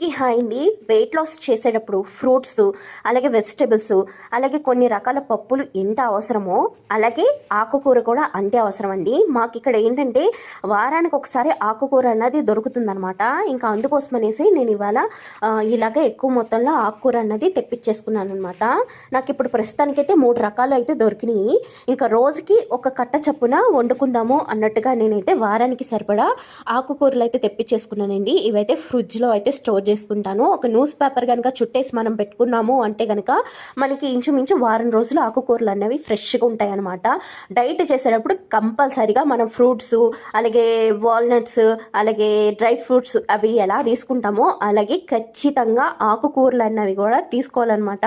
కి హాయ్ అండి weight loss చేసేటప్పుడు ఫ్రూట్స్ అలాగే వెజిటబుల్స్ అలాగే కొన్ని రకాల పప్పులు ఎంత అవసరమో అలాగే ఆకుకూర కూడా అంతే అవసరం అండి మాకు ఇక్కడ ఏంటంటే వారానికి ఒకసారి ఆకుకూర అన్నది దొరుకుతుందనమాట ఇంకా అందుకోసం అనేసి నేను ఇవాళ ఆ, ఇలాగే ఎక్కువ మొత్తంలో ఆకుకూర అన్నది తెప్పించేసుకున్నాను అనమాట నాకు ఇప్పుడు ప్రస్తుతానికైతే మూడు రకాలు అయితే దొరికినాయి. ఇంకా రోజుకి ఒక కట్ట చప్పున వండుకుందాము అన్నట్టుగా నేనైతే వారానికి సరిపడా ఆకుకూరలు అయితే తెప్పించేసుకున్నానండి. ఇవైతే ఫ్రిడ్జ్లో అయితే స్టోర్ చేసుకుంటాను. ఒక న్యూస్ పేపర్ కనుక చుట్టేసి మనం పెట్టుకున్నాము అంటే కనుక మనకి ఇంచుమించు వారం రోజులు ఆకుకూరలు అనేవి ఫ్రెష్గా ఉంటాయి అనమాట డైట్ చేసేటప్పుడు కంపల్సరీగా మనం ఫ్రూట్స్ అలాగే వాల్నట్స్ అలాగే డ్రై ఫ్రూట్స్ అవి ఎలా తీసుకుంటామో అలాగే ఖచ్చితంగా ఆకుకూరలు అన్నవి కూడా తీసుకోవాలన్నమాట.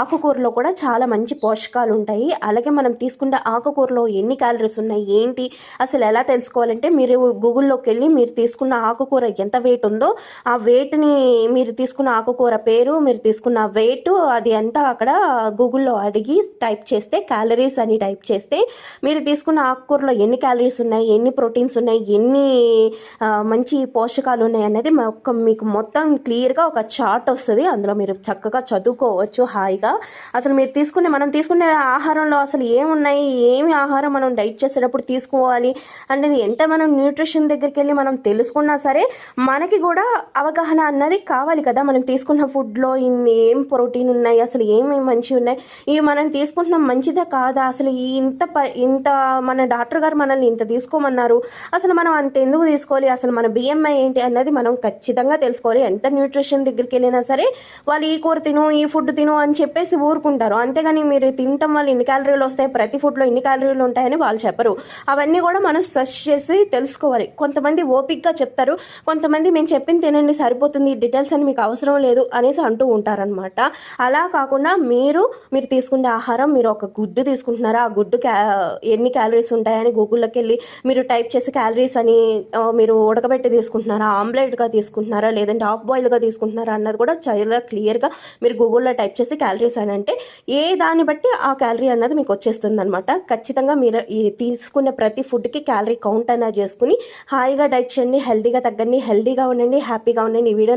ఆకుకూరలో కూడా చాలా మంచి పోషకాలు ఉంటాయి. అలాగే మనం తీసుకున్న ఆకుకూరలో ఎన్ని క్యాలరీస్ ఉన్నాయి ఏంటి అసలు ఎలా తెలుసుకోవాలంటే మీరు గూగుల్లోకి వెళ్ళి మీరు తీసుకున్న ఆకుకూర ఎంత వెయిట్ ఉందో ఆ వెయిట్ని మీరు తీసుకున్న ఆకుకూర పేరు మీరు తీసుకున్న వెయిట్ అది అంతా అక్కడ గూగుల్లో అడిగి టైప్ చేస్తే క్యాలరీస్ అని టైప్ చేస్తే మీరు తీసుకున్న ఆకుకూరలో ఎన్ని క్యాలరీస్ ఉన్నాయి ఎన్ని ప్రోటీన్స్ ఉన్నాయి ఎన్ని మంచి పోషకాలు ఉన్నాయి అనేది మొక్క మీకు మొత్తం క్లియర్గా ఒక చార్ట్ వస్తుంది. అందులో మీరు చక్కగా చదువుకోవచ్చు హాయిగా. అసలు మీరు తీసుకునే మనం తీసుకునే ఆహారంలో అసలు ఏమున్నాయి ఏమి ఆహారం మనం డైట్ చేసేటప్పుడు తీసుకోవాలి అనేది ఎంత మనం న్యూట్రిషన్ దగ్గరికి వెళ్ళి మనం తెలుసుకున్నా సరే మనకి కూడా అవగాహన అన్నది కావాలి కదా. మనం తీసుకున్న ఫుడ్లో ఇన్ని ఏం ప్రోటీన్ ఉన్నాయి అసలు ఏమేమి మంచి ఉన్నాయి ఇవి మనం తీసుకుంటున్నాం మంచిదే కాదా? అసలు ఇంత ప ఇంత మన డాక్టర్ గారు మనల్ని ఇంత తీసుకోమన్నారు. అసలు మనం అంత ఎందుకు తీసుకోవాలి? అసలు మన బిఎంఐ ఏంటి అన్నది మనం ఖచ్చితంగా తెలుసుకోవాలి. ఎంత న్యూట్రిషన్ దగ్గరికి వెళ్ళినా సరే వాళ్ళు ఈ కూర తిను ఈ ఫుడ్ తిను అని చెప్పేసి ఊరుకుంటారు. అంతేగాని మీరు తినటం వల్ల ఇన్ని క్యాలరీలు వస్తాయి? ప్రతి ఫుడ్లో ఇన్ని క్యాలరీలు ఉంటాయని వాళ్ళు చెప్పరు. అవన్నీ కూడా మనం సెర్చ్ చేసి తెలుసుకోవాలి. కొంతమంది ఓపిక్గా చెప్తారు. కొంతమంది మేము చెప్పింది తినండి సరిపోతుంది డీటెయిల్స్ అని మీకు అవసరం లేదు అనేసి అంటూ ఉంటారనమాట అలా కాకుండా మీరు మీరు తీసుకునే ఆహారం మీరు ఒక గుడ్డు తీసుకుంటున్నారా? ఆ గుడ్డు క్యా ఎన్ని క్యాలరీస్ ఉంటాయని గూగుల్లోకి వెళ్ళి మీరు టైప్ చేసి క్యాలరీస్ అని మీరు ఉడకబెట్టి తీసుకుంటున్నారా? ఆమ్లెట్గా తీసుకుంటున్నారా? లేదంటే హాఫ్ బాయిల్గా తీసుకుంటున్నారా? అన్నది కూడా చాలా క్లియర్గా మీరు గూగుల్లో టైప్ చేసి క్యాలరీస్ అని అంటే ఏ దాన్ని బట్టి ఆ క్యాలరీ అన్నది మీకు వచ్చేస్తుంది అనమాట ఖచ్చితంగా మీరు ఈ తీసుకునే ప్రతి ఫుడ్కి క్యాలరీ కౌంట్ అనేది చేసుకుని హాయిగా డైట్ చేయండి హెల్తీగా తగ్గండి హెల్తీగా ఉండండి హ్యాపీగా ఉండండి. ఈ వీడియో